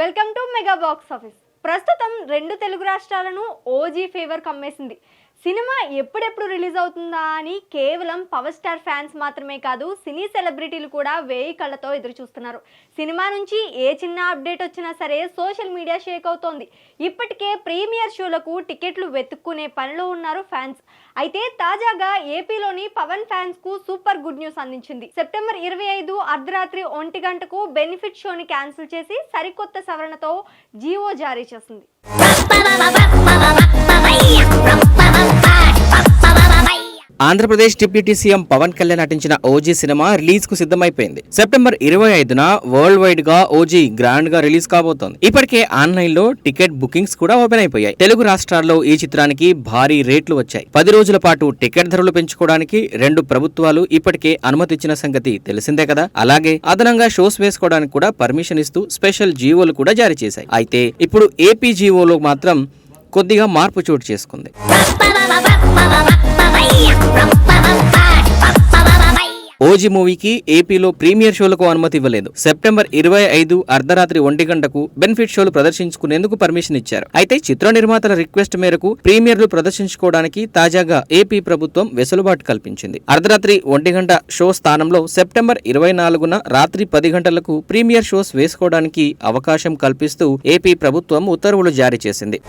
Welcome to mega box office. ప్రస్తుతం రెండు తెలుగు రాష్ట్రాలను ఓజీ ఫేవర్ కమ్మేసింది. సినిమా ఎప్పుడెప్పుడు రిలీజ్ అవుతుందా అని కేవలం పవర్ స్టార్ ఫ్యాన్స్ మాత్రమే కాదు సినీ సెలబ్రిటీలు కూడా వేయి కళ్ళతో ఎదురు చూస్తున్నారు. సినిమా నుంచి ఏ చిన్న అప్డేట్ వచ్చినా సరే సోషల్ మీడియా షేక్ అవుతోంది. ఇప్పటికే ప్రీమియర్ షోలకు టికెట్లు వెతుక్కునే పనిలో ఉన్నారు ఫ్యాన్స్. అయితే తాజాగా ఏపీలోని పవన్ ఫ్యాన్స్కు సూపర్ గుడ్ న్యూస్ అందించింది. సెప్టెంబర్ ఇరవై ఐదు అర్ధరాత్రి ఒంటి గంటకు బెనిఫిట్ షోని క్యాన్సిల్ చేసి సరికొత్త సవరణతో జీవో జారీ చేసింది. ఆంధ్రప్రదేశ్ డిప్యూటీ సీఎం పవన్ కళ్యాణ్ నటించిన ఓజీ సినిమా రిలీజ్కు సిద్ధమైపోయింది. సెప్టెంబర్ ఇరవై ఐదున వరల్డ్ వైడ్గా ఓజీ గ్రాండ్గా రిలీజ్ కాబోతోంది. ఇప్పటికే ఆన్లైన్లో టికెట్ బుకింగ్స్ కూడా ఓపెన్ అయిపోయాయి. తెలుగు రాష్ట్రాల్లో ఈ చిత్రానికి భారీ రేట్లు వచ్చాయి. పది రోజుల పాటు టికెట్ ధరలు పెంచుకోవడానికి రెండు ప్రభుత్వాలు ఇప్పటికే అనుమతి ఇచ్చిన సంగతి తెలిసిందే కదా. అలాగే అదనంగా షోస్ వేసుకోవడానికి కూడా పర్మిషన్ ఇస్తూ స్పెషల్ జీవోలు కూడా జారీ చేశాయి. అయితే ఇప్పుడు ఏపీ జీవోలో మాత్రం కొద్దిగా మార్పు చోటు చేసుకుంది. ఓజీ మూవీకి ఏపీలో ప్రీమియర్ షోలకు అనుమతి ఇవ్వలేదు. సెప్టెంబర్ ఇరవై ఐదు అర్ధరాత్రి ఒంటి గంటకు బెనిఫిట్ షోలు ప్రదర్శించుకునేందుకు పర్మిషన్ ఇచ్చారు. అయితే చిత్ర నిర్మాతల రిక్వెస్ట్ మేరకు ప్రీమియర్లు ప్రదర్శించుకోవడానికి తాజాగా ఏపీ ప్రభుత్వం వెసులుబాటు కల్పించింది. అర్ధరాత్రి ఒంటి గంట షో స్థానంలో సెప్టెంబర్ ఇరవై నాలుగున రాత్రి పది గంటలకు ప్రీమియర్ షోస్ వేసుకోవడానికి అవకాశం కల్పిస్తూ ఏపీ ప్రభుత్వం ఉత్తర్వులు జారీ చేసింది.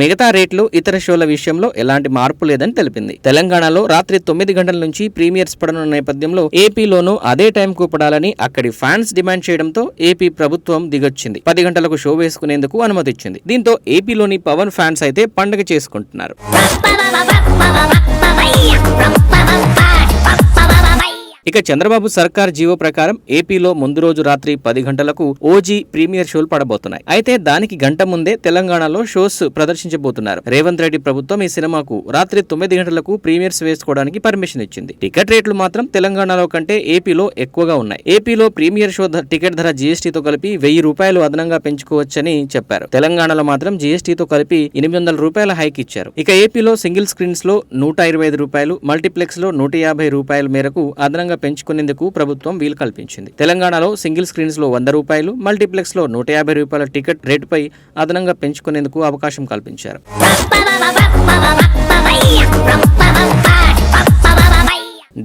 మిగతా రేట్లు ఇతర షోల విషయంలో ఎలాంటి మార్పు లేదని తెలిపింది. తెలంగాణలో రాత్రి తొమ్మిది గంటల నుంచి ప్రీమియర్స్ పడనున్న నేపథ్యంలో ఏపీలోనూ అదే టైంకు పడాలని అక్కడి ఫ్యాన్స్ డిమాండ్ చేయడంతో ఏపీ ప్రభుత్వం దిగొచ్చింది. పది గంటలకు షో వేసుకునేందుకు అనుమతి ఇచ్చింది దీంతో ఏపీలోని పవన్ ఫ్యాన్స్ అయితే పండుగ చేసుకుంటున్నారు. ఇక చంద్రబాబు సర్కార్ జీవో ప్రకారం ఏపీలో ముందు రోజు రాత్రి పది గంటలకు ఓజీ ప్రీమియర్ షోలు పడబోతున్నాయి. అయితే దానికి గంట ముందే తెలంగాణలో షోస్ ప్రదర్శించబోతున్నారు. రేవంత్ రెడ్డి ప్రభుత్వం ఈ సినిమాకు రాత్రి తొమ్మిది గంటలకు ప్రీమియర్స్ వేసుకోవడానికి పర్మిషన్ ఇచ్చింది. టికెట్ రేట్లు మాత్రం తెలంగాణలో కంటే ఏపీలో ఎక్కువగా ఉన్నాయి. ఏపీలో ప్రీమియర్ షో టికెట్ ధర జీఎస్టీతో కలిపి వెయ్యి రూపాయలు అదనంగా పెంచుకోవచ్చని చెప్పారు. తెలంగాణలో మాత్రం జీఎస్టీతో కలిపి ఎనిమిది వందల రూపాయల హైక్ ఇచ్చారు. ఇక ఏపీలో సింగిల్ స్క్రీన్స్లో నూట ఇరవై ఐదు రూపాయలు మల్టీప్లెక్స్లో నూట యాభై రూపాయల మేరకు అదనంగా పెంచుకునేందుకు ప్రభుత్వం వీలు కల్పించింది. తెలంగాణలో సింగిల్ స్క్రీన్స్లో వంద రూపాయలు మల్టీప్లెక్స్లో నూట యాభై రూపాయల టికెట్ రేటుపై అదనంగా పెంచుకునేందుకు అవకాశం కల్పించారు.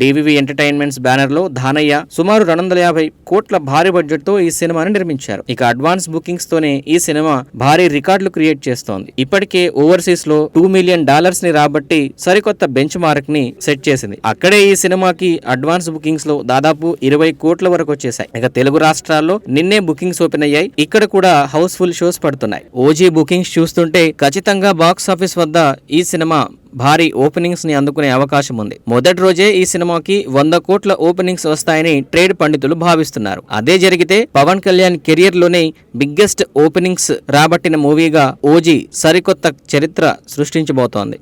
డివివి ఎంటర్టైన్మెంట్స్ బ్యానర్లో ధానయ్య సుమారు రెండు వందల యాభై కోట్ల భారీ బడ్జెట్తో ఈ సినిమాని నిర్మించారు. ఇక అడ్వాన్స్ బుకింగ్స్ తోనే ఈ సినిమా భారీ రికార్డులు క్రియేట్ చేస్తోంది. ఇప్పటికే ఓవర్సీస్లో టూ మిలియన్ డాలర్స్ని రాబట్టి సరికొత్త బెంచ్ మార్క్ని సెట్ చేసింది. అక్కడే ఈ సినిమాకి అడ్వాన్స్ బుకింగ్స్లో దాదాపు ఇరవై కోట్ల వరకు వచ్చేసాయి ఇక తెలుగు రాష్ట్రాల్లో నిన్నే బుకింగ్స్ ఓపెన్ అయ్యాయి. ఇక్కడ కూడా హౌస్ ఫుల్ షోస్ పడుతున్నాయి. ఓజీ బుకింగ్స్ చూస్తుంటే ఖచ్చితంగా బాక్స్ ఆఫీస్ వద్ద ఈ సినిమా భారీ ఓపెనింగ్స్ని అందుకునే అవకాశం ఉంది మొదటి రోజే ఈ సినిమాకి వంద కోట్ల ఓపెనింగ్స్ వస్తాయని ట్రేడ్ పండితులు భావిస్తున్నారు. అదే జరిగితే పవన్ కళ్యాణ్ కెరియర్లోనే బిగ్గెస్ట్ ఓపెనింగ్స్ రాబట్టిన మూవీగా ఓజీ సరికొత్త చరిత్ర సృష్టించబోతోంది.